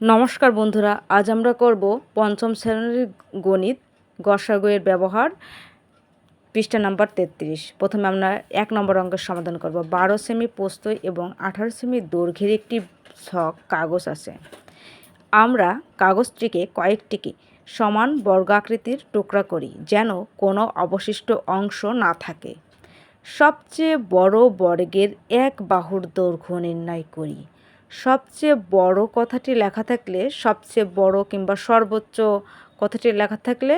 নমস্কার বন্ধুরা, আজ আমরা করব পঞ্চম শ্রেণির গণিত, গসাগয়ের ব্যবহার, পৃষ্ঠা নাম্বার তেত্রিশ। প্রথমে আমরা এক নম্বর অঙ্কের সমাধান করব। বারো সেমি পোস্ত এবং আঠারো সেমি দৈর্ঘ্যের একটি ছক, কাগজ আছে। আমরা কাগজটিকে কয়েকটিকে সমান বর্গাকৃতির টুকরা করি যেন কোনো অবশিষ্ট অংশ না থাকে। সবচেয়ে বড় বর্গের এক বাহুর দৈর্ঘ্য নির্ণয় করি। সবচেয়ে বড় কথাটি লেখা থাকলে, সবচেয়ে বড় কিংবা সর্বোচ্চ কথাটি লেখা থাকলে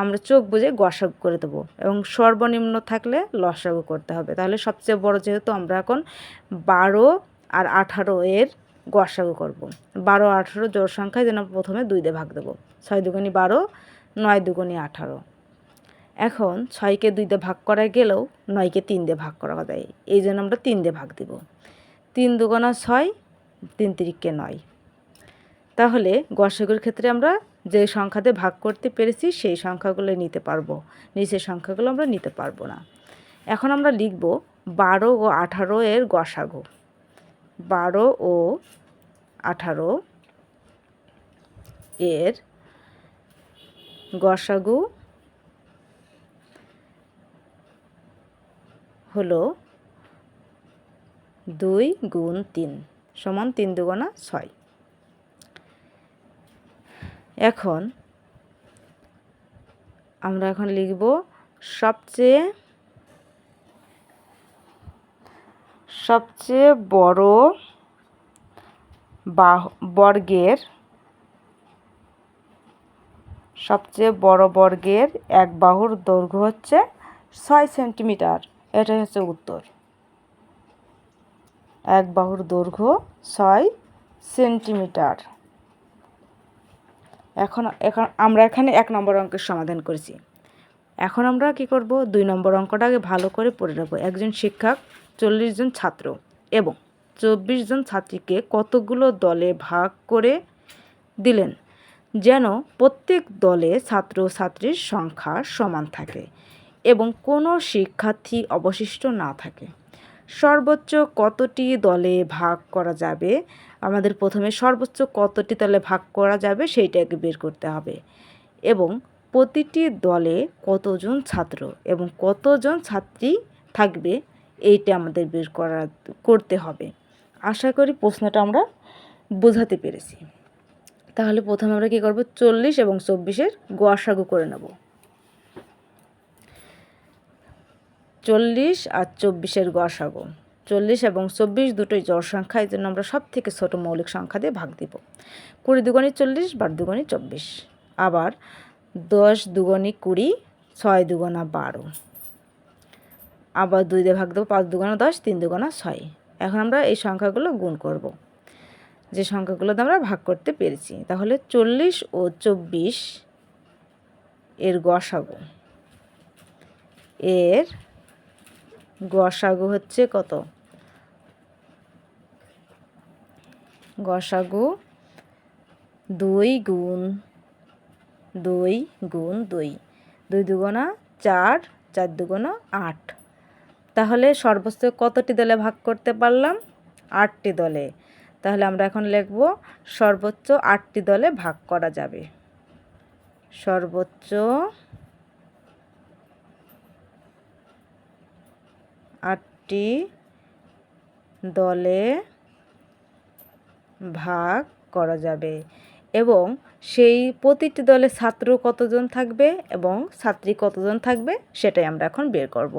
আমরা চোখ বুঝে গসাগু করে দেবো এবং সর্বনিম্ন থাকলে লসাগু করতে হবে। তাহলে সবচেয়ে বড় যেহেতু আমরা এখন বারো আর আঠারো এর গসাগু করব। বারো আঠারো জোর সংখ্যায় যেন প্রথমে দুই দিয়ে ভাগ দেবো। ছয় দুগুনি বারো, নয় দুগুনি আঠারো। এখন ছয়কে দুই দিয়ে ভাগ করা গেলেও নয়কে তিন দিয়ে ভাগ করা যায়। এই জন্য আমরা তিন দিয়ে ভাগ দিব। তিন দুগুণা ছয় তিন তিরিককে নয়। তাহলে গসাগুর ক্ষেত্রে আমরা যে সংখ্যাতে ভাগ করতে পেরেছি, সেই সংখ্যাগুলো নিতে পারব। নিচের সংখ্যাগুলো আমরা নিতে পারব না। এখন আমরা লিখব বারো ও আঠারো এর গসাগু। বারো ও আঠারো এর গসাগু হলো দুই গুণ তিন। সমান তিন দুগুণা ছয়। এখন আমরা এখন লিখব সবচেয়ে সবচেয়ে বড় বর্গের, সবচেয়ে বড় বর্গের এক বাহুর দৈর্ঘ্য হচ্ছে ছয় সেন্টিমিটার। এটাই হচ্ছে উত্তর। এক বাহুর দৈর্ঘ্য ছয় সেন্টিমিটার। এখন এখন আমরা এখানে এক নম্বর অঙ্কের সমাধান করেছি। এখন আমরা কি করব? দুই নম্বর অঙ্কটাকে ভালো করে পড়ে রাখব একজন শিক্ষক, চল্লিশ জন ছাত্র এবং চব্বিশ জন ছাত্রীকে কতগুলো দলে ভাগ করে দিলেন? যেন প্রত্যেক দলে ছাত্র ছাত্রীর সংখ্যা সমান থাকে এবং কোনো শিক্ষার্থী অবশিষ্ট না থাকে। সর্বোচ্চ কতটি দলে ভাগ করা যাবে? আমাদের প্রথমে সর্বোচ্চ কতটি দলে ভাগ করা যাবে সেইটাকে বের করতে হবে। এবং প্রতিটি দলে কতজন ছাত্র এবং কতজন ছাত্রী থাকবে এইটা আমাদের বের করা, করতে হবে। আশা করি প্রশ্নটা আমরা বোঝাতে পেরেছি। তাহলে প্রথমে আমরা কী করব? চল্লিশ এবং চব্বিশের গোয়াসাগু করে নেব। চল্লিশ আর চব্বিশের গসাগু। চল্লিশ এবং চব্বিশ দুটোই জ্বর সংখ্যা, এই জন্য আমরা সব থেকে ছোটো মৌলিক সংখ্যা দিয়ে ভাগ দিব। কুড়ি দুগণি চল্লিশ, বার দুগণি চব্বিশ। আবার দশ দুগণি কুড়ি, ছয় দুগণা বারো। আবার দুই দিয়ে ভাগ দেবো, পাঁচ দুগণা দশ, তিন দুগণা ছয়। এখন আমরা এই সংখ্যাগুলো গুণ করব। যে সংখ্যাগুলো আমরা ভাগ করতে পেরেছি, তাহলে চল্লিশ ও চব্বিশ এর গসাগু। এর গসাগু হচ্ছে কত? গসাগু দুই গুণ দুই গুণ দুই। দুই দুগুণা চার চার দুগুণা আট। তাহলে সর্বোচ্চ কতটি দলে ভাগ করতে পারলাম? আটটি দলে। তাহলে আমরা এখন লিখব সর্বোচ্চ আটটি দলে ভাগ করা যাবে। সর্বোচ্চ আটটি দলে ভাগ করা যাবে এবং সেই প্রতিটি দলে ছাত্র কতজন থাকবে এবং ছাত্রী কতজন থাকবে সেটাই আমরা এখন বের করব।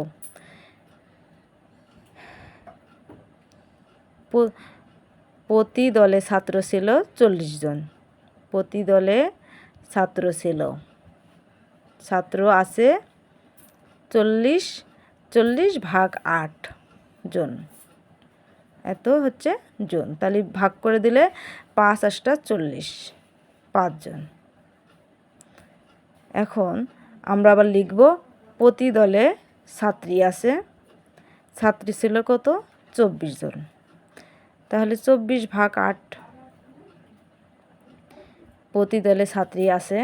প্রতি দলে ছাত্র ছিল চল্লিশ জন। প্রতি দলে ছাত্র ছিল, ছাত্র আছে চল্লিশ চল্লিশ ভাগ আট জন। এত হচ্ছে জন। তাহলে ভাগ করে দিলে পাঁচ আটটা চল্লিশ পাঁচজন এখন আমরা আবার লিখব প্রতি দলে ছাত্রী আছে। ছাত্রী ছিল কত? চব্বিশ জন। তাহলে চব্বিশ ভাগ আট। প্রতি দলে ছাত্রী আছে।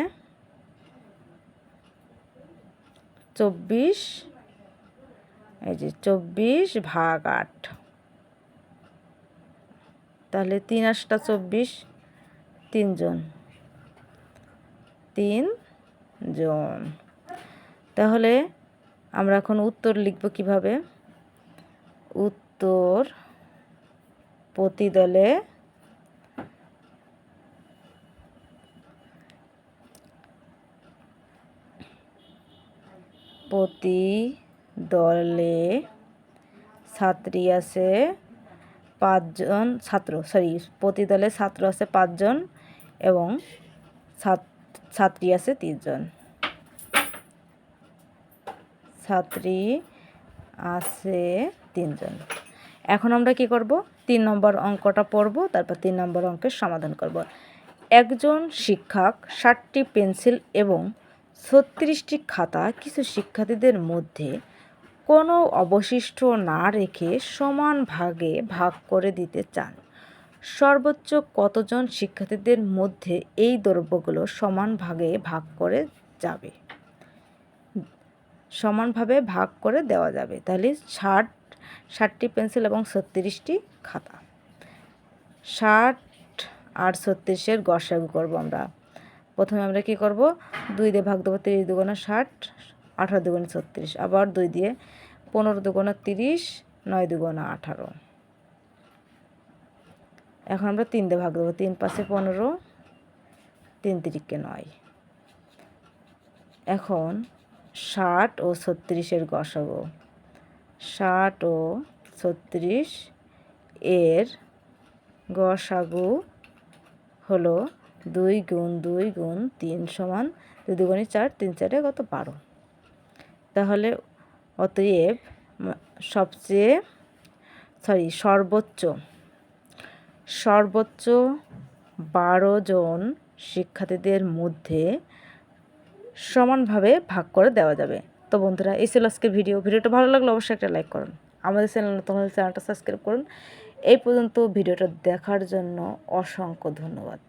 চব্বিশ এই যে চব্বিশ ভাগ আট। তাহলে তিন আটটা চব্বিশ তিনজন তিন জন। তাহলে আমরা এখন উত্তর লিখব কীভাবে? উত্তর প্রতি দলে প্রতি দলে ছাত্রী আছে পাঁচজন ছাত্র সরি প্রতি দলে ছাত্র আছে পাঁচজন এবং ছাত্রী আছে তিনজন। ছাত্রী আছে তিনজন। এখন আমরা কি করব? তিন নম্বর অঙ্কটা পড়ব, তারপর তিন নম্বর অঙ্কের সমাধান করব। একজন শিক্ষক ষাটটি পেন্সিল এবং ছত্রিশটি খাতা কিছু শিক্ষার্থীদের মধ্যে কোনো অবশিষ্ট না রেখে সমান ভাগে ভাগ করে দিতে চান। সর্বোচ্চ কতজন শিক্ষার্থীদের মধ্যে এই দ্রব্যগুলো সমান ভাগে ভাগ করে যাবে? সমানভাবে ভাগ করে দেওয়া যাবে। তাহলে ষাট, ষাটটি পেন্সিল এবং ছত্রিশটি খাতা। ষাট আর ছত্রিশের গসাগু করব আমরা। প্রথমে আমরা কি করব? দুই দিয়ে ভাগ দেবো, তিরিশ দুগুণা ষাট আঠারো দুগুণে ছত্রিশ, আবার দুই দিয়ে পনেরো দুগুণা তিরিশ, নয় দুগুণা আঠারো। এখন আমরা তিন দিয়ে ভাগ দেবো তিন পাশে পনেরো, তিন তিরিককে নয়। এখন ষাট ও ছত্রিশের গসাগো। ষাট ও ছত্রিশ এর গসাগু হলো দুই গুণ দুই গুণ তিন সমান দুই দুগুণে চার, তিন চারে কত বারো? তাহলে অতএব সবচেয়ে সরি সর্বোচ্চ সর্বোচ্চ বারো জন শিক্ষার্থীদের মধ্যে সমানভাবে ভাগ করে দেওয়া যাবে। তো বন্ধুরা, এই ছিল আজকের ভিডিও। ভিডিওটা ভালো লাগলে অবশ্যই একটা লাইক করুন। আমাদের চ্যানেল তোমাদের চ্যানেলটা সাবস্ক্রাইব করুন। এই পর্যন্ত ভিডিওটা দেখার জন্য অসংখ্য ধন্যবাদ।